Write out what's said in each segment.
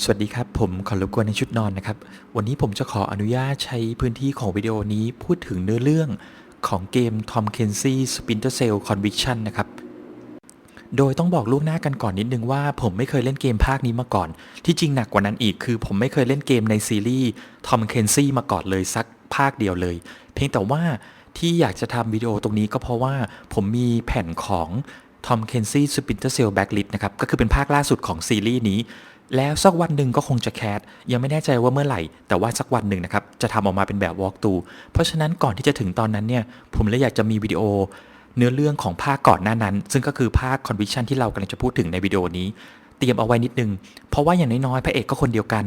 สวัสดีครับ ผมขอรบกวนในชุดนอนนะครับ วันนี้ผมจะขออนุญาตใช้พื้นที่ของวิดีโอนี้พูดถึงเนื้อเรื่องของเกม Tom Clancy Splinter Cell Conviction นะครับ โดยต้องบอกล่วงหน้ากันก่อนนิดนึงว่าผมไม่เคยเล่นเกมภาคนี้มาก่อน ที่จริงหนักกว่านั้นอีกคือผมไม่เคยเล่นเกมในซีรีส์ Tom Clancy มาก่อนเลยสักภาคเดียวเลย เพียงแต่ว่าที่อยากจะทำวิดีโอตรงนี้ก็เพราะว่าผมมีแผ่นของ Tom Clancy Splinter Cell Blacklist นะครับ ก็คือเป็นภาคล่าสุดของซีรีส์นี้ แล้วสักวันหนึ่งก็คงจะแคสยังไม่แน่ใจว่าเมื่อไหร่ แต่ว่าสักวันหนึ่งนะครับจะทำออกมาเป็นแบบ walk through เพราะฉะนั้นก่อนที่จะถึงตอนนั้นเนี่ยผมเลยอยากจะมีวิดีโอ เนื้อเรื่องของภาคก่อนหน้านั้น ซึ่งก็คือภาค conviction ที่เรากำลังจะพูดถึงในวิดีโอนี้เตรียมเอาไว้นิดนึง เพราะว่าอย่างน้อยๆ พระเอกก็คนเดียวกัน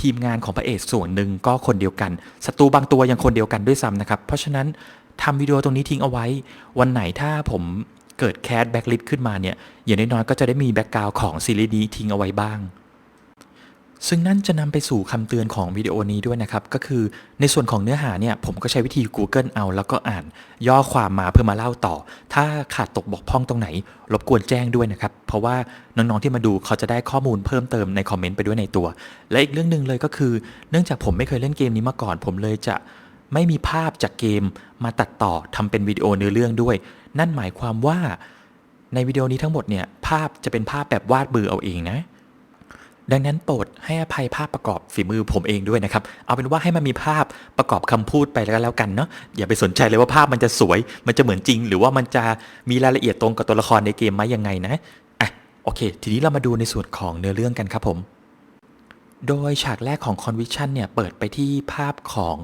ทีมงานของพระเอกส่วนหนึ่งก็คนเดียวกัน ศัตรูบางตัวยังคนเดียวกันด้วยซ้ำนะครับ เพราะฉะนั้นทำวิดีโอตรงนี้ทิ้งเอาไว้ วันไหนถ้าผมเกิดแคสแบ็กลิสขึ้นมาเนี่ย อย่างน้อยๆ ก็จะได้มีแบ็กกราวของซีรีส์นี้ทิ้งเอาไว้บ้าง ซึ่งนั่นจะนำไปสู่คำเตือนของวิดีโอนี้ด้วยนะครับ ก็คือในส่วนของเนื้อหาเนี่ย ผมก็ใช้วิธี Google เอา แล้วก็อ่าน ย่อความมาเพื่อมาเล่าต่อ ถ้าขาดตกบกพร่องตรงไหน รบกวนแจ้งด้วยนะครับ เพราะว่าน้องๆที่มาดูเขาจะได้ข้อมูลเพิ่มเติมในคอมเมนต์ไปด้วยในตัว และอีกเรื่องหนึ่งเลยก็คือ เนื่องจากผมไม่เคยเล่นเกมนี้มาก่อน ผมเลยจะไม่มีภาพจากเกม มาตัดต่อทำเป็นวิดีโอเนื้อเรื่องด้วย นั่นหมายความว่า ในวิดีโอนี้ทั้งหมดเนี่ยภาพจะเป็นภาพแบบวาดมือเอาเองนะ ดังนั้นโปรดให้อภัยภาพประกอบฝีมือผมเองด้วยนะครับ เอาเป็นว่าให้มันมีภาพประกอบคำพูดไปแล้วกันเนาะ อย่าไปสนใจเลยว่าภาพมันจะสวย มันจะเหมือนจริง หรือว่ามันจะมีรายละเอียดตรงกับตัวละครในเกมไหมยังไงนะ อะ โอเค ทีนี้เรามาดูในส่วนของเนื้อเรื่องกันครับผม โดยฉากแรกของ Conviction เนี่ย เปิดไปที่ภาพของ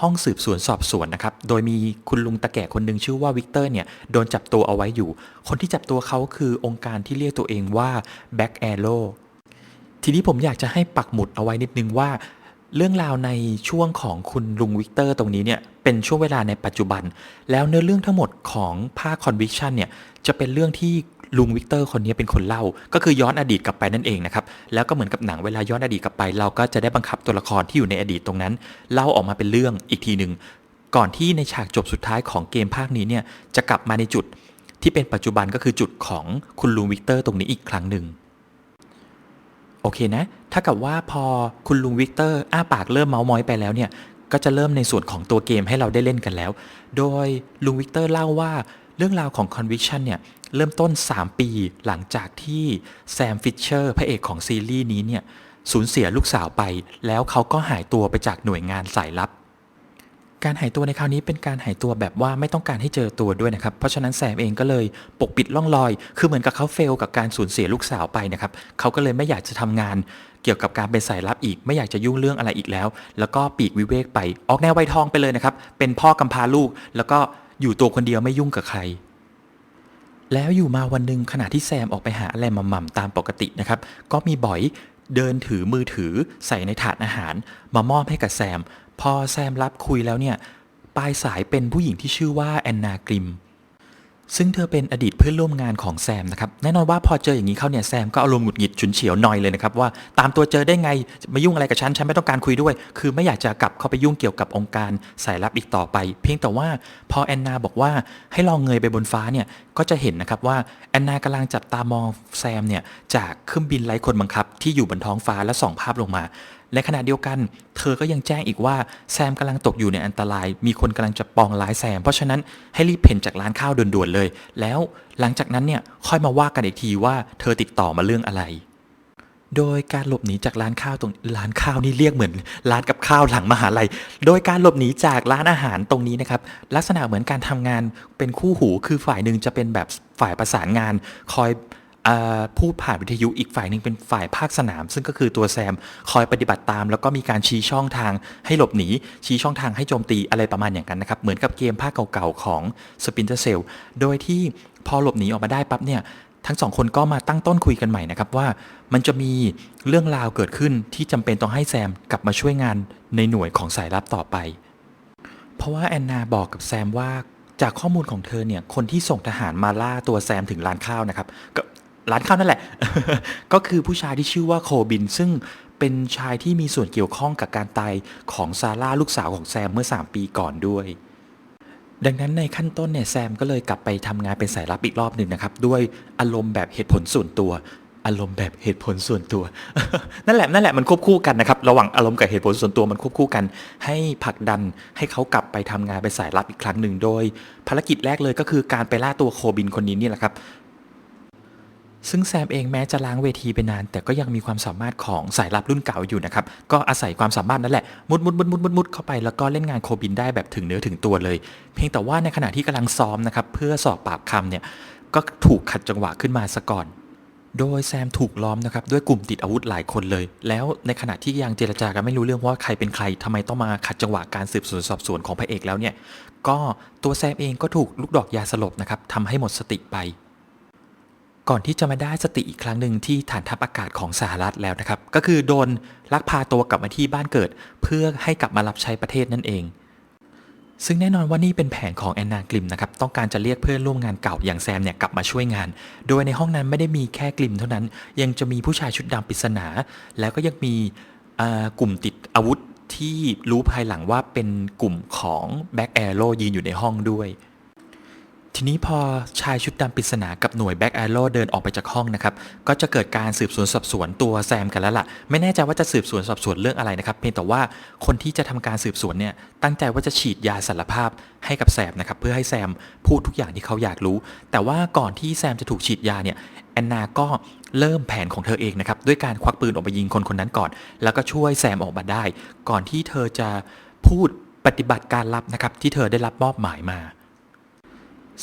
ห้องสืบสวนสอบสวนนะครับ โดยมีคุณลุงตะแก่คนหนึ่งชื่อว่าวิกเตอร์เนี่ยโดนจับตัวเอาไว้อยู่ คนที่จับตัวเขาคือองค์การที่เรียกตัวเองว่า Back Arrow ทีนี้ผมอยากจะให้ปักหมุดเอาไว้นิดนึงว่า เรื่องราวในช่วงของคุณลุงวิกเตอร์ตรงนี้เนี่ยเป็นช่วงเวลาในปัจจุบัน แล้วเนื้อเรื่องทั้งหมดของภาค Conviction เนี่ยจะเป็นเรื่องที่ลุงวิกเตอร์คนนี้เป็นคนเล่า ก็คือย้อนอดีตกลับไปนั่นเองนะครับแล้วก็เหมือนกับหนังเวลาย้อนอดีตกลับไป เราก็จะได้บังคับตัวละครที่อยู่ในอดีตตรงนั้นเล่าออกมาเป็นเรื่องอีกทีหนึ่งก่อนที่ในฉากจบสุดท้ายของเกมภาคนี้เนี่ยจะกลับมาในจุดที่เป็นปัจจุบันก็คือจุดของคุณลุงวิกเตอร์ตรงนี้อีกครั้งหนึ่ง โอเคนะ ถ้ากับว่าพอคุณลุงวิกเตอร์อ้าปากเริ่มเมาส์มอยไปแล้วเนี่ย ก็จะเริ่มในส่วนของตัวเกมให้เราได้เล่นกันแล้ว โดยลุงวิกเตอร์เล่าว่าเรื่องราวของ Conviction เนี่ย เริ่มต้น 3 ปีหลังจากที่แซมฟิชเชอร์พระเอกของซีรีส์นี้เนี่ยสูญเสียลูกสาวไป แล้วเขาก็หายตัวไปจากหน่วยงานสายลับ การหายตัวในคราวนี้เป็นการหายตัวแบบว่าไม่ต้องการให้เจอตัวด้วยนะครับ เพราะฉะนั้นแซมเองก็เลยปกปิดล่องรอย คือเหมือนกับเขาเฟลกับการสูญเสียลูกสาวไปนะครับ เขาก็เลยไม่อยากจะทำงานเกี่ยวกับการเป็นสายลับอีก ไม่อยากจะยุ่งเรื่องอะไรอีกแล้ว แล้วก็ปีกวิเวกไป ออกแนวไวทองไปเลยนะครับ เป็นพ่อกำพาลูก แล้วก็อยู่ตัวคนเดียวไม่ยุ่งกับใครแล้วอยู่มาวันหนึ่งขณะที่แซมออกไปหาอะไรมาหม่ำตามปกตินะครับ ก็มีบอยเดินถือมือถือใส่ในถาดอาหาร มามอบให้กับแซม พอแซมรับคุยแล้วเนี่ย ปลายสายเป็นผู้หญิงที่ชื่อว่าแอนนากริม ซึ่งเธอเป็นอดีตเพื่อนร่วมงานของแซมนะครับ แน่นอนว่าพอเจออย่างนี้เข้าเนี่ยแซมก็อารมณ์หงุดหงิดฉุนเฉียวหน่อยเลยนะครับ ว่าตามตัวเจอได้ไงมายุ่งอะไรกับฉัน ฉันไม่ต้องการคุยด้วย คือไม่อยากจะกลับเข้าไปยุ่งเกี่ยวกับองค์การสายลับอีกต่อไป เพียงแต่ว่าพอแอนนาบอกว่าให้ลองเงยไปบนฟ้าเนี่ยก็จะเห็นนะครับว่าแอนนากำลังจับตามองแซมเนี่ยจากเครื่องบินไร้คนบังคับที่อยู่บนท้องฟ้าและส่องภาพลงมา ในขณะเดียวกัน เธอก็ยังแจ้งอีกว่าแซมกำลังตกอยู่ในอันตราย มีคนกำลังจะปองร้ายแซม เพราะฉะนั้นให้รีบเพ่นจากร้านข้าวด่วนๆเลย แล้วหลังจากนั้นเนี่ยค่อยมาว่ากันอีกทีว่าเธอติดต่อมาเรื่องอะไร โดยการหลบหนีจากร้านข้าวตรงร้านข้าวนี่เรียกเหมือน ร้านกับข้าวหลังมหาลัย โดยการหลบหนีจากร้านอาหารตรงนี้นะครับลักษณะเหมือนการทำงานเป็นคู่หูคือฝ่ายหนึ่งจะเป็นแบบฝ่ายประสานงานคอย เออพูดผ่านวิทยุอีกฝ่ายหนึ่งเป็นฝ่ายภาคสนาม ซึ่งก็คือตัวแซมคอยปฏิบัติตาม แล้วก็มีการชี้ช่องทางให้หลบหนี ชี้ช่องทางให้โจมตีอะไรประมาณอย่างนั้นนะครับ เหมือนกับเกมภาคเก่าๆของ Splinter Cell โดยที่พอหลบหนีออกมาได้ปั๊บเนี่ยทั้งสองคนก็มาตั้งต้นคุยกันใหม่นะครับว่ามันจะมีเรื่องราวเกิดขึ้นที่จำเป็นต้องให้แซมกลับมาช่วยงานในหน่วยของสายลับต่อไป เพราะว่าแอนนาบอกกับแซมว่าจากข้อมูลของเธอเนี่ยคนที่ส่งทหารมาล่าตัวแซมถึงร้านข้าวนะครับก็ ร้านข้าวนั่นแหละ ก็คือผู้ชายที่ชื่อว่าโคบิน ซึ่งเป็นชายที่มีส่วนเกี่ยวข้องกับการตายของซาร่าลูกสาวของแซมเมื่อ 3 ปีก่อนด้วย ดังนั้นในขั้นต้นเนี่ยแซมก็เลยกลับไปทำงานเป็นสายลับอีกรอบหนึ่งนะครับ ด้วยอารมณ์แบบเหตุผลส่วนตัว อารมณ์แบบเหตุผลส่วนตัว นั่นแหละนั่นแหละมันควบคู่กันนะครับระหว่างอารมณ์กับเหตุผลส่วนตัวมันควบคู่กัน ให้ผลักดันให้เขากลับไปทำงานไปสายลับอีกครั้งหนึ่งโดย ภารกิจแรกเลยก็คือการไปล่าตัวโคบินคนนี้นี่แหละครับ ซึ่งแซมเองแม้จะล้างเวทีไปนาน แต่ก็ยังมีความสามารถของสายลับรุ่นเก่าอยู่นะครับ ก็อาศัยความสามารถนั่นแหละ มุดมุดมุดมุดมุดมุดเข้าไปแล้วก็เล่นงานโคบินได้แบบถึงเนื้อถึงตัวเลย เพียงแต่ว่าในขณะที่กำลังซ้อมนะครับเพื่อสอบปากคำเนี่ยก็ถูกขัดจังหวะขึ้นมาซะก่อนโดยแซมถูกล้อมนะครับด้วยกลุ่มติดอาวุธหลายคนเลย แล้วในขณะที่ยังเจรจากันไม่รู้เรื่องว่าใครเป็นใครทำไมต้องมาขัดจังหวะการสืบสวนสอบสวนของพระเอกแล้วเนี่ย ก็ตัวแซมเองก็ถูกลูกดอกยาสลบนะครับทำให้หมดสติไป ก่อนที่จะมาได้สติอีกครั้งหนึ่งที่ฐานทัพอากาศของสหรัฐแล้วนะครับ ก็คือโดนลักพาตัวกลับมาที่บ้านเกิด เพื่อให้กลับมารับใช้ประเทศนั่นเอง ซึ่งแน่นอนว่านี่เป็นแผนของแอนนากลิมนะครับ ต้องการจะเรียกเพื่อนร่วมงานเก่าอย่างแซมเนี่ยกลับมาช่วยงาน โดยในห้องนั้นไม่ได้มีแค่กลิมเท่านั้น ยังจะมีผู้ชายชุดดำปริศนา แล้วก็ยังมีกลุ่มติดอาวุธที่รู้ภายหลังว่าเป็นกลุ่มของแบ็กแอโรยืนอยู่ในห้องด้วย ทีนี้พอชายชุดดำปริศนากับหน่วยแบ็กแอโร่เดินออกไปจากห้องนะครับ ก็จะเกิดการสืบสวนสอบสวนตัวแซมกันแล้วล่ะ ไม่แน่ใจว่าจะสืบสวนสอบสวนเรื่องอะไรนะครับ เพียงแต่ว่าคนที่จะทำการสืบสวนเนี่ย ตั้งใจว่าจะฉีดยาสารภาพให้กับแซมนะครับ เพื่อให้แซมพูดทุกอย่างที่เขาอยากรู้ แต่ว่าก่อนที่แซมจะถูกฉีดยาเนี่ยแอนนาก็เริ่มแผนของเธอเองนะครับ ด้วยการควักปืนออกไปยิงคนคนนั้นก่อน แล้วก็ช่วยแซมออกมาได้ ก่อนที่เธอจะพูดปฏิบัติการลับนะครับที่เธอได้รับมอบหมายมา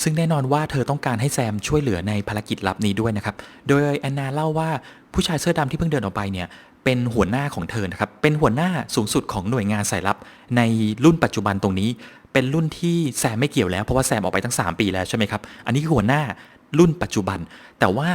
ซึ่งแน่นอนว่าเธอต้องการให้แซมช่วยเหลือในภารกิจลับนี้ด้วยนะครับ โดยแอนนาเล่าว่าผู้ชายเสื้อดำที่เพิ่งเดินออกไปเนี่ยเป็นหัวหน้าของเธอนะครับ เป็นหัวหน้าสูงสุดของหน่วยงานสายลับ ในรุ่นปัจจุบันตรงนี้ เป็นรุ่นที่แซมไม่เกี่ยวแล้วเพราะว่าแซมออกไปตั้ง 3 ปีแล้วใช่ไหมครับ อันนี้คือหัวหน้ารุ่นปัจจุบัน แต่ว่า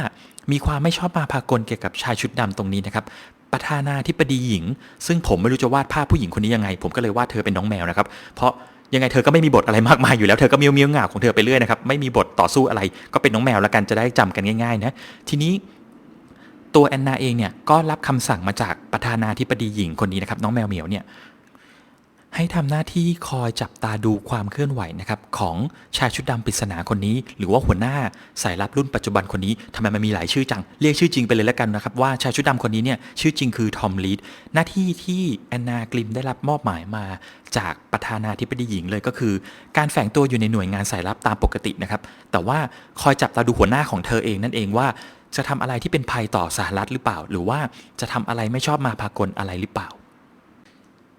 มีความไม่ชอบมาพากลเกี่ยวกับชายชุดดำตรงนี้นะครับ ประธานาธิบดีหญิง ซึ่งผมไม่รู้จะวาดภาพผู้หญิงคนนี้ยังไง ผมก็เลยวาดเธอเป็นน้องแมวนะครับ เพราะ ยังไงเธอก็ไม่มีบทอะไรมากมายอยู่แล้วเธอก็เมียวเมียวเหงาของเธอไปเรื่อยนะครับไม่มีบทต่อสู้อะไร ก็เป็นน้องแมวแล้วกันจะได้จำกันง่ายๆนะทีนี้ตัวแอนนาเองเนี่ยก็รับคำสั่งมาจากประธานาธิบดีหญิงคนนี้นะครับน้องแมวเหมียวเนี่ย ให้ทำหน้าที่คอยจับตาดูความเคลื่อนไหวนะครับของชายชุดดำปริศนาคนนี้ หรือว่าหัวหน้าสายลับรุ่นปัจจุบันคนนี้ทำไมมันมีหลายชื่อจัง เรียกชื่อจริงไปเลยแล้วกันนะครับว่าชายชุดดำคนนี้เนี่ยชื่อจริงคือทอมลีดหน้าที่ที่แอนนากลิมได้รับมอบหมายมา จากประธานาธิบดีหญิงเลยก็คือ การแฝงตัวอยู่ในหน่วยงานสายลับตามปกตินะครับแต่ว่าคอยจับตาดูหัวหน้าของเธอเองนั่นเองว่าจะทำอะไรที่เป็นภัยต่อสหรัฐหรือเปล่า หรือว่าจะทำอะไรไม่ชอบมาพากลอะไรหรือเปล่า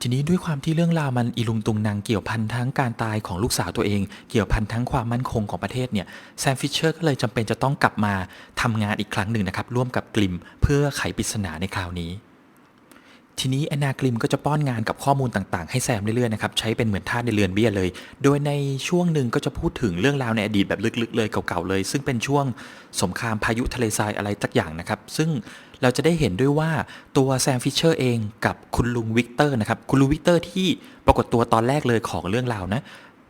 ทีนี้ด้วยความที่เรื่องราวมันอีลุงตุงนางเกี่ยวพันทั้งการตายของลูกสาวตัวเอง เกี่ยวพันทั้งความมั่นคงของประเทศเนี่ยแซมฟิชเชอร์ก็เลยจำเป็นจะต้องกลับมาทำงานอีกครั้งหนึ่งนะครับ ร่วมกับกลิมเพื่อไขปริศนาในคราวนี้ ทีนี้แอนนากลิมก็จะป้อนงานกับข้อมูลต่างๆ ให้แซมเรื่อยๆนะครับใช้เป็นเหมือนท่าในเรือนเบี้ยเลย โดยในช่วงหนึ่งก็จะพูดถึงเรื่องราวในอดีตแบบลึกๆ เลยเก่าๆเลย ซึ่งเป็นช่วงสงครามพายุทะเลทรายอะไรสักอย่างนะครับ ซึ่ง เราจะได้เห็นด้วยว่าตัวแซมฟิชเชอร์เองกับคุณลุงวิกเตอร์นะครับ คุณลุงวิกเตอร์ที่ปรากฏตัวตอนแรกเลยของเรื่องราวนะ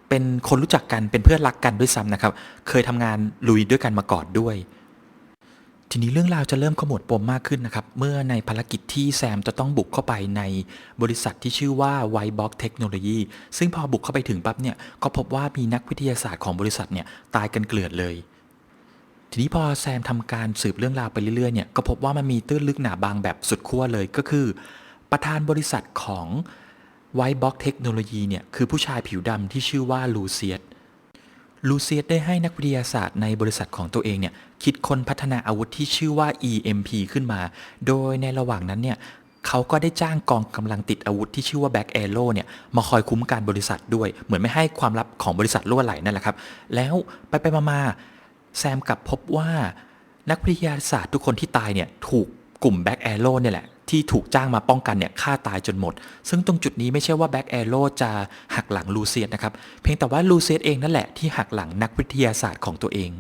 เป็นคนรู้จักกันเป็นเพื่อนรักกันด้วยซ้ำนะครับ เคยทำงานลุยด้วยกันมาก่อนด้วย ทีนี้เรื่องราวจะเริ่มขมวดปมมากขึ้นนะครับ เมื่อในภารกิจที่แซมจะต้องบุกเข้าไปในบริษัทที่ชื่อว่า White Box Technology ซึ่งพอบุกเข้าไปถึงปั๊บเนี่ยก็พบว่ามีนักวิทยาศาสตร์ของบริษัทเนี่ยตายกันเกลื่อนเลย ทีนี้พอแซมทำการสืบเรื่องราวไปเรื่อยๆเนี่ยก็พบว่ามันมีตื้นลึกหนาบางแบบสุดขั้วเลยก็คือ ประธานบริษัทของ White Box Technology เนี่ยคือผู้ชายผิวดำที่ชื่อว่าลูเซียสลูเซียสได้ให้นักวิทยาศาสตร์ในบริษัทของตัวเองเนี่ยคิดค้นพัฒนาอาวุธที่ชื่อว่า EMP ขึ้นมา โดยในระหว่างนั้นเนี่ยเขาก็ได้จ้างกองกำลังติดอาวุธที่ชื่อว่า Back Arrow เนี่ยมาคอยคุ้มการบริษัทด้วย เหมือนไม่ให้ความลับของบริษัทล่วไหลนั่นแหละครับ แล้วไปไปๆมาๆ แซมกลับพบว่านักวิทยาศาสตร์ทุกคนที่ตายเนี่ยถูกกลุ่ม Back Arrow เนี่ยแหละ ที่ถูกจ้างมาป้องกันเนี่ยฆ่าตายจนหมด ซึ่งตรงจุดนี้ไม่ใช่ว่าแบ็กแอโร่จะหักหลังลูเซียสนะครับ เพียงแต่ว่าลูเซียสเองนั่นแหละที่หักหลังนักวิทยาศาสตร์ของตัวเอง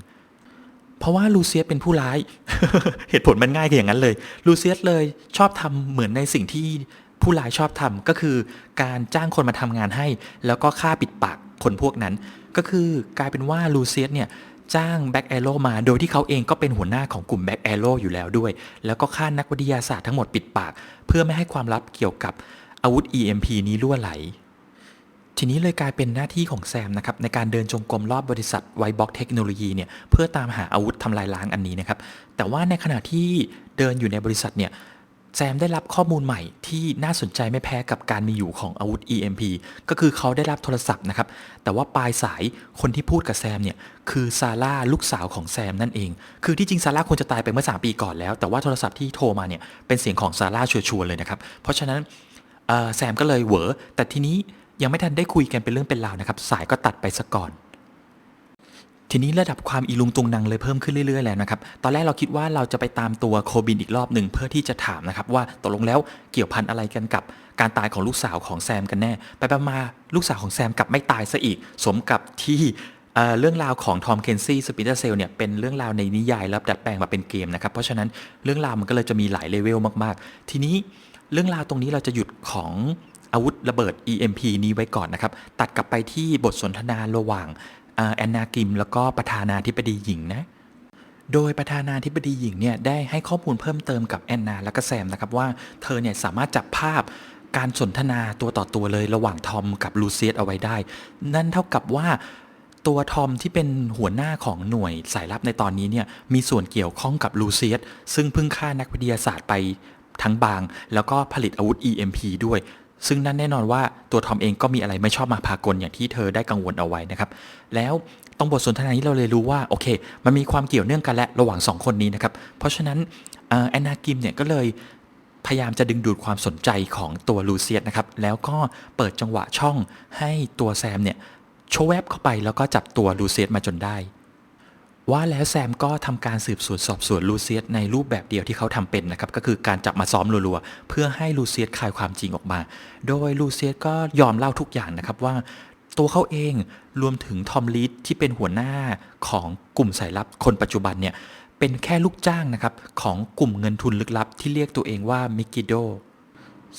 เพราะว่าลูเซียสเป็นผู้ร้าย เหตุผลมันง่ายค่อย่างนั้นเลย ลูเซียสเลยชอบทำเหมือนในสิ่งที่ผู้ร้ายชอบทำก็คือ การจ้างคนมาทำงานให้ แล้วก็ฆ่าปิดปากคนพวกนั้น ก็คือกลายเป็นว่าลูเซียสเนี่ย จ้างแบ็กแอโรมา โดยที่เขาเองก็เป็นหัวหน้าของกลุ่มแบ็กแอโรอยู่แล้วด้วย แล้วก็ฆ่านักวิทยาศาสตร์ทั้งหมดปิดปาก เพื่อไม่ให้ความลับเกี่ยวกับอาวุธ EMP นี้ล่วไหลททีนี้เลยกลายเป็นหน้าที่ของแซมนะครับในการเดินจงกรมรอบบริษัทไวบ็อกเทคโนโลยีเนี่ยเพื่อตามหาอาวุธทำลายล้างอันนี้นะครับแต่ว่าในขณะที่เดินอยู่ในบริษัทเนี่ย แซมได้รับข้อมูลใหม่ที่น่าสนใจไม่แพ้กับการมีอยู่ของอาวุธ EMP ก็คือเขาได้รับโทรศัพท์นะครับ แต่ว่าปลายสายคนที่พูดกับแซมเนี่ยคือซาร่าลูกสาวของแซมนั่นเอง คือที่จริงซาร่าควรจะตายไปเมื่อ 3 ปีก่อนแล้ว แต่ว่าโทรศัพท์ที่โทรมาเนี่ยเป็นเสียงของซาร่าชัวร์ๆเลยนะครับ เพราะฉะนั้นแซมก็เลยเหวอแต่ทีนี้ยังไม่ทันได้คุยกันเป็นเรื่องเป็นราวนะครับ สายก็ตัดไปซะก่อน ทีนี้ระดับความอีลุงตุงนังเลยเพิ่มขึ้นเรื่อยๆ แล้วนะครับ ตอนแรกเราคิดว่าเราจะไปตามตัวโคบินอีกรอบหนึ่งเพื่อที่จะถามนะครับว่าตกลงแล้วเกี่ยวพันอะไรกันกับการตายของลูกสาวของแซมกันแน่ ไปไปมาลูกสาวของแซมกลับไม่ตายซะอีก สมกับที่เรื่องราวของทอมเคนซี่สปินเตอร์เซลเนี่ยเป็นเรื่องราวในนิยายแล้วดัดแปลงมาเป็นเกมนะครับ เพราะฉะนั้นเรื่องราวมันก็เลยจะมีหลายเลเวลมากๆ ทีนี้เรื่องราวตรงนี้เราจะหยุดของอาวุธระเบิด EMP นี้ไว้ก่อนนะครับ ตัดกลับไปที่บทสนทนาระหว่าง แอนนากิม แล้วก็ประธานาธิบดีหญิงนะ โดยประธานาธิบดีหญิงเนี่ยได้ให้ข้อมูลเพิ่มเติมกับแอนนาและก็แซมนะครับว่าเธอเนี่ยสามารถจับภาพการสนทนาตัวต่อตัวเลยระหว่างทอมกับลูเซียสเอาไว้ได้ นั่นเท่ากับว่าตัวทอมที่เป็นหัวหน้าของหน่วยสายลับในตอนนี้เนี่ยมีส่วนเกี่ยวข้องกับลูเซียสซึ่งเพิ่งฆ่านักวิทยาศาสตร์ไปทั้งบาง แล้วก็ผลิตอาวุธ EMP ด้วย ซึ่งนั่นแน่นอนว่าตัวทอมเองก็มีอะไรไม่ชอบมาพากลอย่างที่เธอได้กังวลเอาไว้นะครับ แล้วตรงบทสนทนานี้เราเลยรู้ว่าโอเค มันมีความเกี่ยวเนื่องกันและระหว่างสองคนนี้นะครับ เพราะฉะนั้นแอนนากิมเนี่ยก็เลยพยายามจะดึงดูดความสนใจของตัวลูเซียสนะครับ แล้วก็เปิดจังหวะช่องให้ตัวแซมเนี่ยโชว์แวบเข้าไปแล้วก็จับตัวลูเซียสมาจนได้ ว่าแล้วแซมก็ทำการสืบสวนสอบสวนลูเซียสในรูปแบบเดียวที่เขาทำเป็นนะครับก็คือการจับมาซ้อมรัวๆ เพื่อให้ลูเซียสคลายความจริงออกมา โดยลูเซียสก็ยอมเล่าทุกอย่างนะครับว่าตัวเขาเองรวมถึงทอมลีดที่เป็นหัวหน้าของกลุ่มสายลับคนปัจจุบันเนี่ยเป็นแค่ลูกจ้างนะครับของกลุ่มเงินทุนลึกลับที่เรียกตัวเองว่ามิกิโด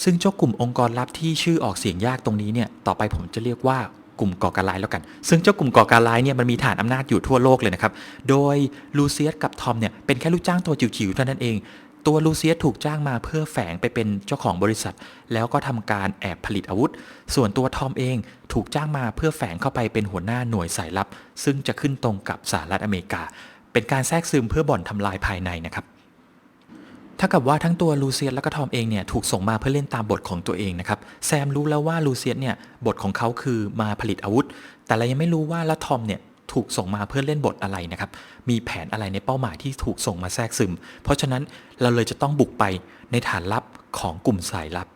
ซึ่งเจ้ากลุ่มองค์กรลับที่ชื่อออกเสียงยากตรงนี้เนี่ยต่อไปผมจะเรียกว่า กลุ่มก่อการร้ายแล้วกัน ซึ่งเจ้ากลุ่มก่อการร้ายเนี่ยมันมีฐานอำนาจอยู่ทั่วโลกเลยนะครับ โดยลูเซียสกับทอมเนี่ยเป็นแค่ลูกจ้างตัวจิ๋วๆเท่านั้นเองตัวลูเซียสถูกจ้างมาเพื่อแฝงไปเป็นเจ้าของบริษัท แล้วก็ทำการแอบผลิตอาวุธ ส่วนตัวทอมเองถูกจ้างมาเพื่อแฝงเข้าไปเป็นหัวหน้าหน่วยสายลับ ซึ่งจะขึ้นตรงกับสหรัฐอเมริกา เป็นการแทรกซึมเพื่อบ่อนทำลายภายในนะครับ ถ้ากับว่าทั้งตัวลูเซียสและก็ทอมเองเนี่ยถูกส่งมาเพื่อเล่นตามบทของตัวเองนะครับแซมรู้แล้วว่าลูเซียสเนี่ยบทของเขาคือมาผลิตอาวุธ แต่เรายังไม่รู้ว่าแล้วทอมเนี่ยถูกส่งมาเพื่อเล่นบทอะไรนะครับมีแผนอะไรในเป้าหมายที่ถูกส่งมาแทรกซึม เพราะฉะนั้นเราเลยจะต้องบุกไปในฐานลับของกลุ่มสายลับ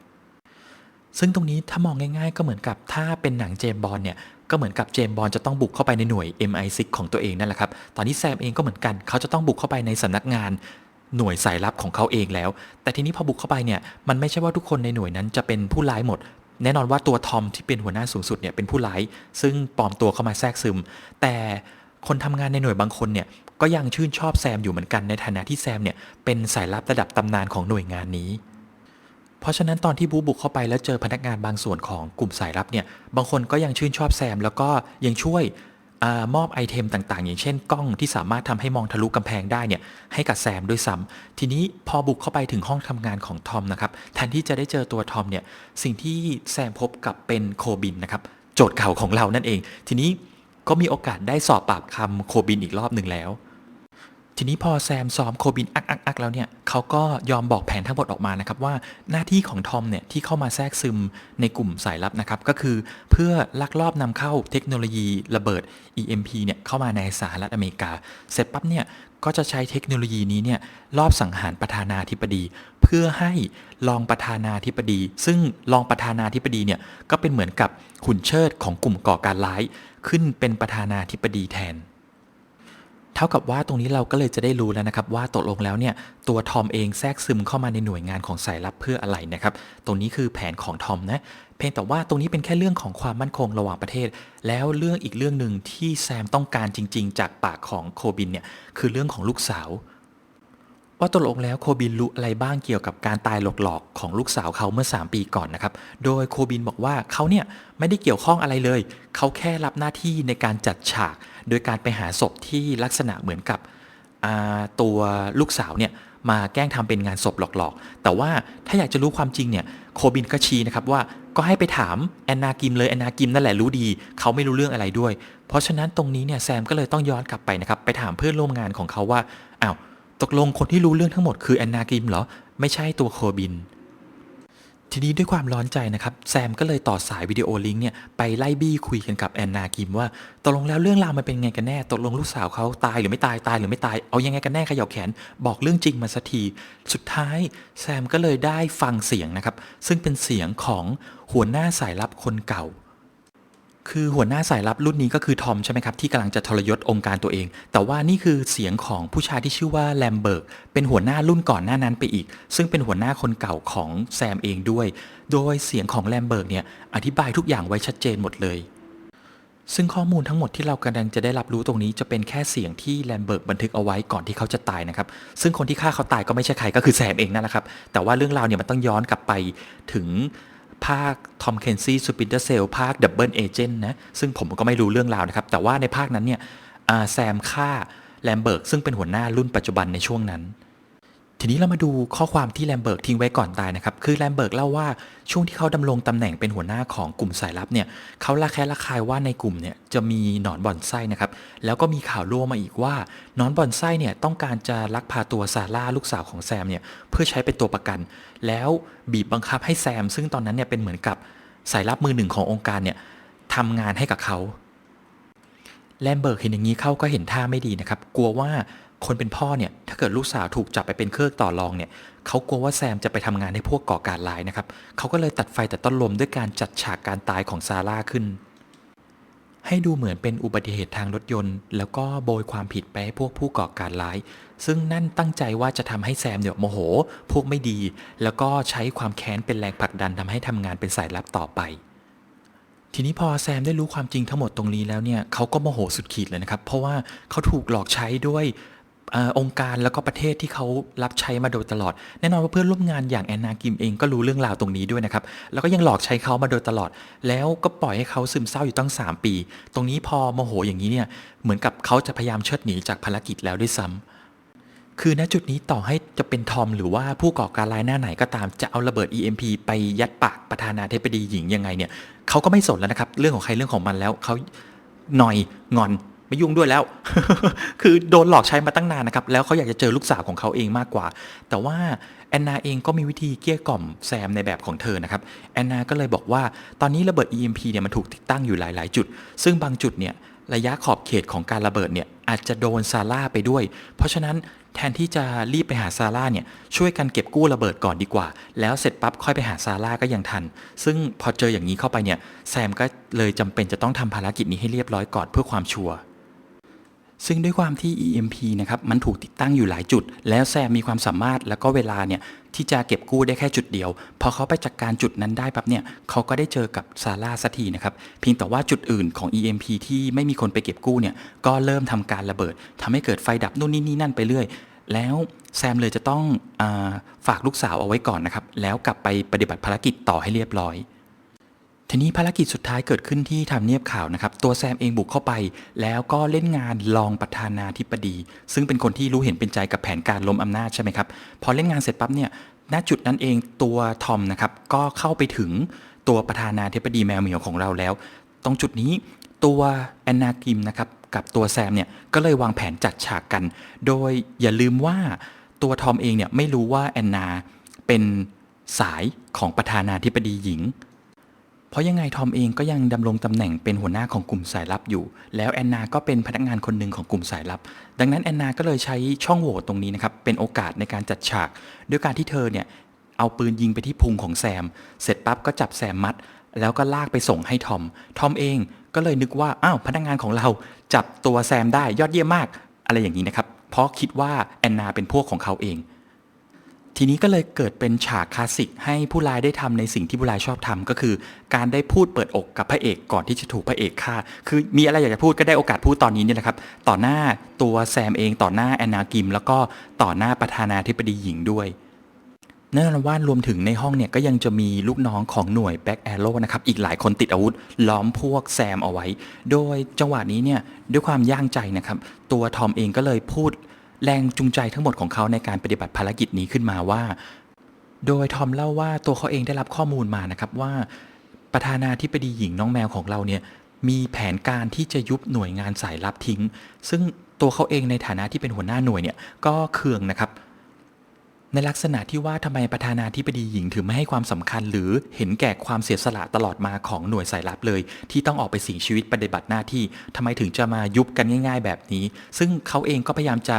ซึ่งตรงนี้ถ้ามองง่าย ๆ ก็เหมือนกับถ้าเป็นหนังเจมบอลเนี่ยก็เหมือนกับเจมบอลจะต้องบุกเข้าไปในหน่วย MI6 ของตัวเองนั่นแหละครับ ตอนนี้แซมเองก็เหมือนกัน เขาจะต้องบุกเข้าไปในสำนักงาน หน่วยสายลับของเขาเองแล้ว แต่ทีนี้พอบุกเข้าไปเนี่ยมันไม่ใช่ว่าทุกคนในหน่วยนั้นจะเป็นผู้ร้ายหมด แน่นอนว่าตัวทอมที่เป็นหัวหน้าสูงสุดเนี่ยเป็นผู้ร้าย ซึ่งปลอมตัวเข้ามาแทรกซึม แต่คนทำงานในหน่วยบางคนเนี่ยก็ยังชื่นชอบแซมอยู่เหมือนกันในฐานะที่แซมเนี่ยเป็นสายลับระดับตำนานของหน่วยงานนี้เพราะฉะนั้นตอนที่บูบุกเข้าไปแล้วเจอพนักงานบางส่วนของกลุ่มสายลับเนี่ย บางคนก็ยังชื่นชอบแซม แล้วก็ยังช่วย อมอบไอเทมต่างๆ อย่างเช่นกล้องที่สามารถทำให้มองทะลุกำแพงได้เนี่ยให้กับแซมด้วยซ้ำทีนี้พอบุกเข้าไปถึงห้องทำงานของทอมนะครับแทนที่จะได้เจอตัวทอมเนี่ยสิ่งที่แซมพบกับเป็นโคบินนะครับโจทย์เก่าของเรานั่นเอง ทีนี้ก็มีโอกาสได้สอบปากคำโคบินอีกรอบหนึ่งแล้ว ทีนี้พอแซมซ้อมโคบินอักอักอักแล้วเนี่ยเขาก็ยอมบอกแผนทั้งหมดออกมานะครับว่าหน้าที่ของทอมเนี่ยที่เข้ามาแทรกซึมในกลุ่มสายลับนะครับก็คือเพื่อลักลอบนำเข้าเทคโนโลยีระเบิด EMP เนี่ยเข้ามาในสหรัฐอเมริกา เสร็จปั๊บเนี่ยก็จะใช้เทคโนโลยีนี้เนี่ยรอบสังหารประธานาธิบดี เพื่อให้รองประธานาธิบดี ซึ่งรองประธานาธิบดีเนี่ยก็เป็นเหมือนกับขุนเชิดของกลุ่มก่อการร้าย ขึ้นเป็นประธานาธิบดีแทน เท่ากับว่าตรงนี้เราก็เลยจะได้รู้แล้วนะครับว่าตกลงแล้วเนี่ยตัวทอมเองแทรกซึมเข้ามาในหน่วยงานของสายลับเพื่ออะไรนะครับตรงนี้คือแผนของทอมนะเพียงแต่ว่าตรงนี้เป็นแค่เรื่องของความมั่นคงระหว่างประเทศ แล้วเรื่องอีกเรื่องหนึ่งที่แซมต้องการจริง ๆ จากปากของโคบินเนี่ยคือเรื่องของลูกสาว ว่าตกลงแล้วโคบินรู้อะไรบ้างเกี่ยวกับการตายหลอกๆของลูกสาวเขาเมื่อ 3 ปีก่อนนะครับโดยโคบินบอกว่าเขาเนี่ยไม่ได้เกี่ยวข้องอะไรเลย เขาแค่รับหน้าที่ในการจัดฉาก โดยการไปหาศพที่ลักษณะเหมือนกับตัวลูกสาวเนี่ยมาแกล้งทำเป็นงานศพหลอกๆ แต่ว่าถ้าอยากจะรู้ความจริงเนี่ยโคบินก็ชี้นะครับว่าก็ให้ไปถามแอนนากิมเลยแอนนากิมนั่นแหละรู้ดี เขาไม่รู้เรื่องอะไรด้วย เพราะฉะนั้นตรงนี้เนี่ยแซมก็เลยต้องย้อนกลับไปนะครับไปถามเพื่อนร่วมงานของเขาว่าอ้าวตกลงคนที่รู้เรื่องทั้งหมดคือแอนนากิมเหรอไม่ใช่ตัวโคบิน ทีนี้ด้วยความร้อนใจนะครับแซมก็เลยต่อสายวิดีโอลิงก์เนี่ยไปไล่บี้คุยกันกับแอนนากิมว่าตกลงแล้วเรื่องราวมันเป็นไงกันแน่ตกลงลูกสาวเขาตายหรือไม่ตายตายหรือไม่ตายเอายังไงกันแน่ขย่าแขนบอกเรื่องจริงมาสักทีสุดท้ายแซมก็เลยได้ฟังเสียงนะครับซึ่งเป็นเสียงของหัวหน้าสายลับคนเก่า คือหัวหน้าสายลับรุ่นนี้ก็คือทอมใช่ไหมครับที่กำลังจะทรยศองค์การตัวเอง แต่ว่านี่คือเสียงของผู้ชายที่ชื่อว่าแลมเบิร์กเป็นหัวหน้ารุ่นก่อนหน้านั้นไปอีก ซึ่งเป็นหัวหน้าคนเก่าของแซมเองด้วย โดยเสียงของแลมเบิร์กเนี่ยอธิบายทุกอย่างไว้ชัดเจนหมดเลย ซึ่งข้อมูลทั้งหมดที่เรากำลังจะได้รับรู้ตรงนี้จะเป็นแค่เสียงที่แลมเบิร์กบันทึกเอาไว้ก่อนที่เขาจะตายนะครับซึ่งคนที่ฆ่าเขาตายก็ไม่ใช่ใครก็คือแซมเองนั่นแหละครับแต่ว่าเรื่องราวเนี่ยมันต้องย้อนกลับไปถึง ภาคทอมเคนซี่สปินเดอร์เซลภาคดับเบิลเอเจนต์นะซึ่งผมก็ไม่รู้เรื่องราวนะครับ แต่ว่าในภาคนั้นเนี่ยแซมฆ่าแลมเบิร์กซึ่งเป็นหัวหน้ารุ่นปัจจุบันในช่วงนั้น ทีนี้เรามาดูข้อความที่แลมเบิร์กทิ้งไว้ก่อนตายนะครับ คือแลมเบิร์กเล่าว่าช่วงที่เขาดำรงตำแหน่งเป็นหัวหน้าของกลุ่มสายลับเนี่ยเขาละแคะละคายว่าในกลุ่มเนี่ยจะมีหนอนบ่อนไส้นะครับ แล้วก็มีข่าวรั่วมาอีกว่าหนอนบ่อนไส้เนี่ยต้องการจะลักพาตัวซาร่าลูกสาวของแซมเนี่ยเพื่อใช้เป็นตัวประกัน แล้วบีบบังคับให้แซม ซึ่งตอนนั้นเนี่ยเป็นเหมือนกับสายลับมือหนึ่งขององค์การเนี่ยทำงานให้กับเขาแลมเบิร์กเห็นอย่างนี้เขาก็เห็นท่าไม่ดีนะครับ กลัวว่า คนเป็นพ่อเนี่ยถ้าเกิดลูกสาวถูกจับไปเป็นเครื่องต่อรองเนี่ยเขากลัวว่าแซมจะไปทำงานให้พวกก่อการร้ายนะครับเขาก็เลยตัดไฟแต่ต้นลมด้วยการจัดฉากการตายของซาร่าขึ้น ให้ดูเหมือนเป็นอุบัติเหตุทางรถยนต์ แล้วก็โบยความผิดไปให้พวกผู้ก่อการร้าย ซึ่งนั่นตั้งใจว่าจะทำให้แซมเนี่ยโมโห พวกไม่ดี แล้วก็ใช้ความแค้นเป็นแรงผลักดันทำให้ทำงานเป็นสายลับต่อไปทีนี้พอแซมได้รู้ความจริงทั้งหมดตรงนี้แล้วเนี่ยเขาก็โมโหสุดขีดเลยนะครับ เพราะว่าเขาถูกหลอกใช้ด้วย อองค์การแล้วก็ประเทศที่เขารับใช้มาโดยตลอด แน่นอนว่าเพื่อนร่วมงานอย่างแอนนากิมเองก็รู้เรื่องราวตรงนี้ด้วยนะครับ แล้วก็ยังหลอกใช้เขามาโดยตลอด แล้วก็ปล่อยให้เขาซึมเศร้าอยู่ตั้ง 3 ปี ตรงนี้พอโมโหอย่างนี้เนี่ยเหมือนกับเขาจะพยายามเชิดหนีจากภารกิจแล้วด้วยซ้ำคือณจุดนี้ต่อให้จะเป็นทอมหรือว่าผู้ก่อการร้ายหน้าไหนก็ตามจะเอาระเบิด EMP ไปยัดปากประธานาธิบดีหญิงยังไงเนี่ยเขาก็ไม่สนแล้วนะครับเรื่องของใครเรื่องของมันแล้วเขาหน่อยงอน ไม่ยุ่งด้วยแล้ว คือโดนหลอกใช้มาตั้งนานนะครับ แล้วเขาอยากจะเจอลูกสาวของเขาเองมากกว่า แต่ว่าแอนนาเองก็มีวิธีเกลี้ยกล่อมแซมในแบบของเธอนะครับ แอนนาก็เลยบอกว่าตอนนี้ระเบิด EMP เนี่ยมันถูกติดตั้งอยู่หลาย ๆ จุด ซึ่งบางจุดเนี่ยระยะขอบเขตของการระเบิดเนี่ยอาจจะโดนซาร่าไปด้วย เพราะฉะนั้นแทนที่จะรีบไปหาซาร่าเนี่ยช่วยกันเก็บกู้ระเบิดก่อนดีกว่า แล้วเสร็จปั๊บค่อยไปหาซาร่าก็ยังทัน ซึ่งพอเจออย่างนี้เข้าไปเนี่ยแซมก็เลยจำเป็นจะต้องทำภารกิจนี้ให้เรียบร้อยก่อนเพื่อความชัวร์ ซึ่งด้วยความที่ EMP นะครับมันถูกติดตั้งอยู่หลายจุด แล้วแซมมีความสามารถแล้วก็เวลาเนี่ยที่จะเก็บกู้ได้แค่จุดเดียว พอเขาไปจัดการจุดนั้นได้ปั๊บเนี่ยเขาก็ได้เจอกับซาร่าสักทีนะครับเพียงแต่ว่าจุดอื่นของ EMP ที่ไม่มีคนไปเก็บกู้เนี่ยก็เริ่มทำการระเบิดทำให้เกิดไฟดับนู่นนี่นี่นั่นไปเรื่อย แล้วแซมเลยจะต้องอาฝากลูกสาวเอาไว้ก่อนนะครับแล้วกลับไปปฏิบัติภารกิจต่อให้เรียบร้อย ทีนี้ภารกิจสุดท้ายเกิดขึ้นที่ทำเนียบข่าวนะครับ ตัวแซมเองบุกเข้าไป แล้วก็เล่นงานรองประธานาธิบดี ซึ่งเป็นคนที่รู้เห็นเป็นใจกับแผนการล้มอำนาจใช่ไหมครับ พอเล่นงานเสร็จปั๊บเนี่ย ณ จุดนั้นเองตัวทอมนะครับ ก็เข้าไปถึงตัวประธานาธิบดีแมวเหมียวของเราแล้ว ตรงจุดนี้ตัวแอนนากิมนะครับกับตัวแซมเนี่ย ก็เลยวางแผนจัดฉากกัน โดยอย่าลืมว่าตัวทอมเองเนี่ยไม่รู้ว่าแอนนาเป็นสายของประธานาธิบดีหญิง เพราะยังไงทอมเองก็ยังดำรงตำแหน่งเป็นหัวหน้าของกลุ่มสายลับอยู่ แล้วแอนนาก็เป็นพนักงานคนหนึ่งของกลุ่มสายลับ ดังนั้นแอนนาก็เลยใช้ช่องโหว่ตรงนี้นะครับเป็นโอกาสในการจัดฉาก ด้วยการที่เธอเนี่ยเอาปืนยิงไปที่พุงของแซม เสร็จปั๊บก็จับแซมมัด แล้วก็ลากไปส่งให้ทอม ทอมเองก็เลยนึกว่าอ้าวพนักงานของเราจับตัวแซมได้ยอดเยี่ยมมากอะไรอย่างนี้นะครับ เพราะคิดว่าแอนนาเป็นพวกของเขาเอง ทีนี้ก็เลยเกิดเป็นฉากคลาสสิกให้ผู้ร้ายได้ทำในสิ่งที่ผู้ร้ายชอบทำก็คือ การได้พูดเปิดอกกับพระเอกก่อนที่จะถูกพระเอกฆ่า คือมีอะไรอยากจะพูดก็ได้โอกาสพูดตอนนี้นี่แหละครับ ต่อหน้าตัวแซมเองต่อหน้าแอนนากิม แล้วก็ต่อหน้าประธานาธิบดีหญิงด้วยแน่นอนว่ารวมถึงในห้องเนี่ยก็ยังจะมีลูกน้องของหน่วยแบ็กแอโร่นะครับอีกหลายคนติดอาวุธ ล้อมพวกแซมเอาไว้ โดยจังหวะนี้เนี่ยด้วยความย่างใจนะครับ ตัวทอมเองก็เลยพูด แรงจูงใจทั้งหมดของเขาในการปฏิบัติภารกิจนี้ขึ้นมาว่า โดยทอมเล่าว่าตัวเขาเองได้รับข้อมูลมานะครับว่า ประธานาธิบดีหญิงน้องแมวของเราเนี่ยมีแผนการที่จะยุบหน่วยงานสายลับทิ้ง ซึ่งตัวเขาเองในฐานะที่เป็นหัวหน้าหน่วยเนี่ยก็เคืองนะครับ ในลักษณะที่ว่าทำไมประธานาธิบดีหญิงถึงไม่ให้ความสำคัญ หรือเห็นแก่ความเสียสละตลอดมาของหน่วยสายลับเลย ที่ต้องออกไปเสิ่งชีวิตปฏิบัติหน้าที่ทำไมถึงจะมายุบกันง่าย ๆ แบบนี้ ซึ่งเขาเองก็พยายามจะ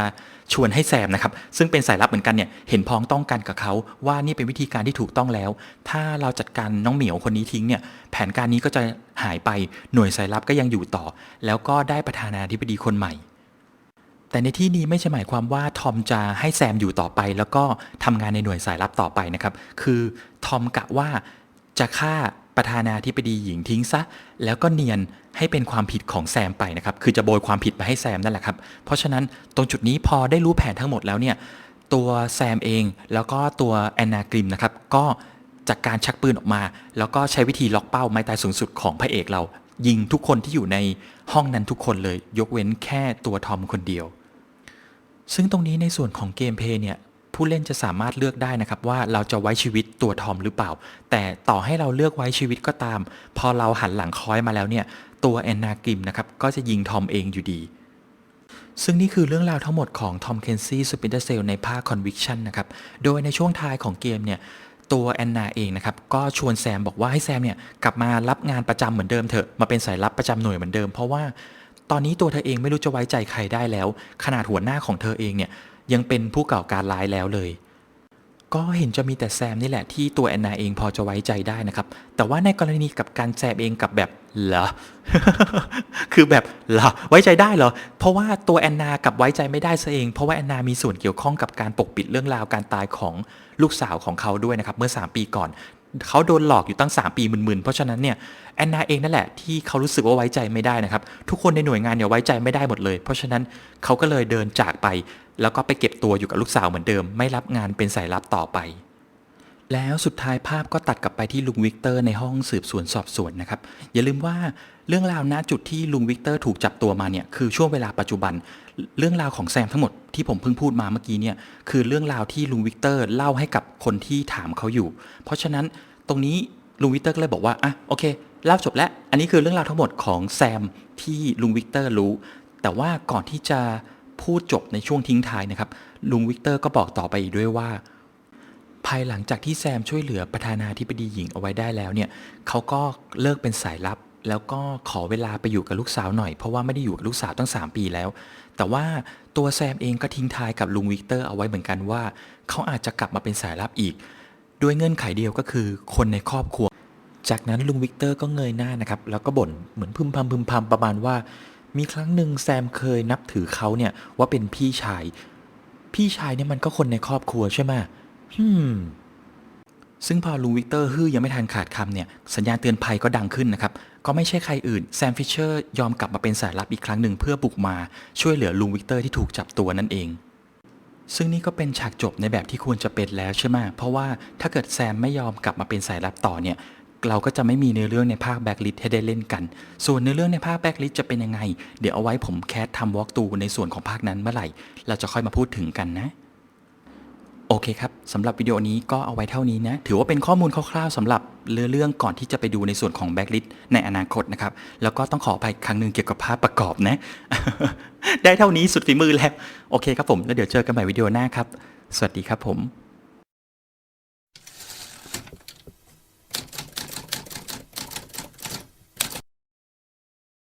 ชวนให้แซมนะครับ ซึ่งเป็นสายลับเหมือนกันเนี่ยเห็นพ้องต้องกันกับเขาว่านี่เป็นวิธีการที่ถูกต้องแล้ว ถ้าเราจัดการน้องเหมียวคนนี้ทิ้งเนี่ยแผนการนี้ก็จะหายไปหน่วยสายลับก็ยังอยู่ต่อ แล้วก็ได้ประธานาธิบดีคนใหม่ แต่ในที่นี้ไม่ใช่หมายความว่าทอมจะให้แซมอยู่ต่อไป แล้วก็ทำงานในหน่วยสายลับต่อไปนะครับ คือทอมกะว่าจะฆ่าประธานาธิบดีหญิงทิ้งซะ แล้วก็เนียนให้เป็นความผิดของแซมไปนะครับ คือจะโบยความผิดไปให้แซมนั่นแหละครับ เพราะฉะนั้นตรงจุดนี้พอได้รู้แผนทั้งหมดแล้วเนี่ย ตัวแซมเองแล้วก็ตัวแอนนากริมนะครับ ก็จากการชักปืนออกมา แล้วก็ใช้วิธีล็อกเป้าไม้ตายสูงสุดของพระเอกเรา ยิงทุกคนที่อยู่ในห้องนั้นทุกคนเลย ยกเว้นแค่ตัวทอมคนเดียว ซึ่งตรงนี้ในส่วนของเกมเพย์เนี่ยผู้เล่นจะสามารถเลือกได้นะครับว่าเราจะไว้ชีวิตตัวทอมหรือเปล่า แต่ต่อให้เราเลือกไว้ชีวิตก็ตาม พอเราหันหลังคอยมาแล้วเนี่ยตัวแอนนากริมนะครับก็จะยิงทอมเองอยู่ดี ซึ่งนี่คือเรื่องราวทั้งหมดของทอมเคนซี่สปินเตอร์เซลในภาค Conviction นะครับโดยในช่วงท้ายของเกมเนี่ยตัวแอนนาเองนะครับก็ชวนแซมบอกว่าให้แซมเนี่ยกลับมารับงานประจำเหมือนเดิมเถอะมาเป็นสายลับประจำหน่วยเหมือนเดิมเพราะว่า ตอนนี้ตัวเธอเองไม่รู้จะไว้ใจใครได้แล้ว ขนาดหัวหน้าของเธอเองเนี่ยยังเป็นผู้ก่อการร้ายแล้วเลย ก็เห็นจะมีแต่แซมนี่แหละที่ตัวแอนนาเองพอจะไว้ใจได้นะครับ แต่ว่าในกรณีกับการแซมเองกับแบบเหรอคือแบบเหรอไว้ใจได้เหรอ เพราะว่าตัวแอนนากับไว้ใจไม่ได้ซะเอง เพราะว่าแอนนามีส่วนเกี่ยวข้องกับการปกปิดเรื่องราวการตายของลูกสาวของเขาด้วยนะครับ เมื่อ 3 ปีก่อน เขาโดนหลอกอยู่ตั้ง 3 ปีหมื่นๆ เพราะฉะนั้นเนี่ยแอนนาเองนั่นแหละที่เขารู้สึกว่าไว้ใจไม่ได้นะครับ ทุกคนในหน่วยงานเนี่ยไว้ใจไม่ได้หมดเลย เพราะฉะนั้นเขาก็เลยเดินจากไป แล้วก็ไปเก็บตัวอยู่กับลูกสาวเหมือนเดิม ไม่รับงานเป็นสายลับต่อไป แล้วสุดท้ายภาพก็ตัดกลับไปที่ลุงวิกเตอร์ในห้องสืบสวนสอบสวนนะครับ อย่าลืมว่าเรื่องราวณจุดที่ลุงวิกเตอร์ถูกจับตัวมาเนี่ยคือช่วงเวลาปัจจุบัน เรื่องราวของแซมทั้งหมดที่ผมเพิ่งพูดมาเมื่อกี้เนี่ยคือเรื่องราวที่ลุงวิกเตอร์เล่าให้กับคนที่ถามเขาอยู่ เพราะฉะนั้นตรงนี้ลุงวิกเตอร์ก็เลยบอกว่าอะโอเคเล่าจบแล้ว อันนี้คือเรื่องราวทั้งหมดของแซมที่ลุงวิกเตอร์รู้ แต่ว่าก่อนที่จะพูดจบในช่วงทิ้งท้ายนะครับลุงวิกเตอร์ก็บอกต่อไปด้วยว่า ภายหลังจากที่แซมช่วยเหลือประธานาธิบดีหญิงเอาไว้ได้แล้วเนี่ยเขาก็เลิกเป็นสายลับ แล้วก็ขอเวลาไปอยู่กับลูกสาวหน่อย เพราะว่าไม่ได้อยู่กับลูกสาวตั้ง 3 ปีแล้ว แต่ว่าตัวแซมเองก็ทิ้งทายกับลุงวิกเตอร์เอาไว้เหมือนกันว่า เขาอาจจะกลับมาเป็นสายลับอีก ด้วยเงื่อนไขเดียวก็คือคนในครอบครัว จากนั้นลุงวิกเตอร์ก็เงยหน้านะครับแล้วก็บ่นเหมือนพึมพำพึมพำประมาณว่า มีครั้งหนึ่งแซมเคยนับถือเขาเนี่ยว่าเป็นพี่ชาย พี่ชายเนี่ยมันก็คนในครอบครัวใช่ไหม ฮึมซึ่งพอลุงวิกเตอร์ฮือยังไม่ทันขาดคำเนี่ย สัญญาณเตือนภัยก็ดังขึ้นนะครับ ก็ไม่ใช่ใครอื่นแซมฟิชเชอร์ยอมกลับมาเป็นสายลับอีกครั้งหนึ่งเพื่อบุกมาช่วยเหลือลุงวิกเตอร์ที่ถูกจับตัวนั่นเอง ซึ่งนี่ก็เป็นฉากจบในแบบที่ควรจะเป็นแล้วใช่ไหมเพราะว่าถ้าเกิดแซมไม่ยอมกลับมาเป็นสายลับต่อเนี่ยเราก็จะไม่มีเนื้อเรื่องในภาคแบ็กลิสให้ได้เล่นกัน ส่วนเนื้อเรื่องในภาคแบ็กลิสจะเป็นยังไง เดี๋ยวเอาไว้ผมแคสทำวอล์กตูในส่วนของภาคนั้นเมื่อไหร่ เราจะค่อยมาพูดถึงกันนะ โอเคครับสำหรับวิดีโอนี้ก็เอาไว้เท่านี้นะ ถือว่าเป็นข้อมูลคร่าวๆสำหรับเรื่องเรื่องก่อนที่จะไปดูในส่วนของแบ็กลิสในอนาคตนะครับ แล้วก็ต้องขอไปครั้งหนึ่งเกี่ยวกับภาพประกอบนะ ได้เท่านี้สุดฝีมือแล้ว โอเคครับผม แล้วเดี๋ยวเจอกันใหม่วิดีโอหน้าครับ สวัสดีครับผม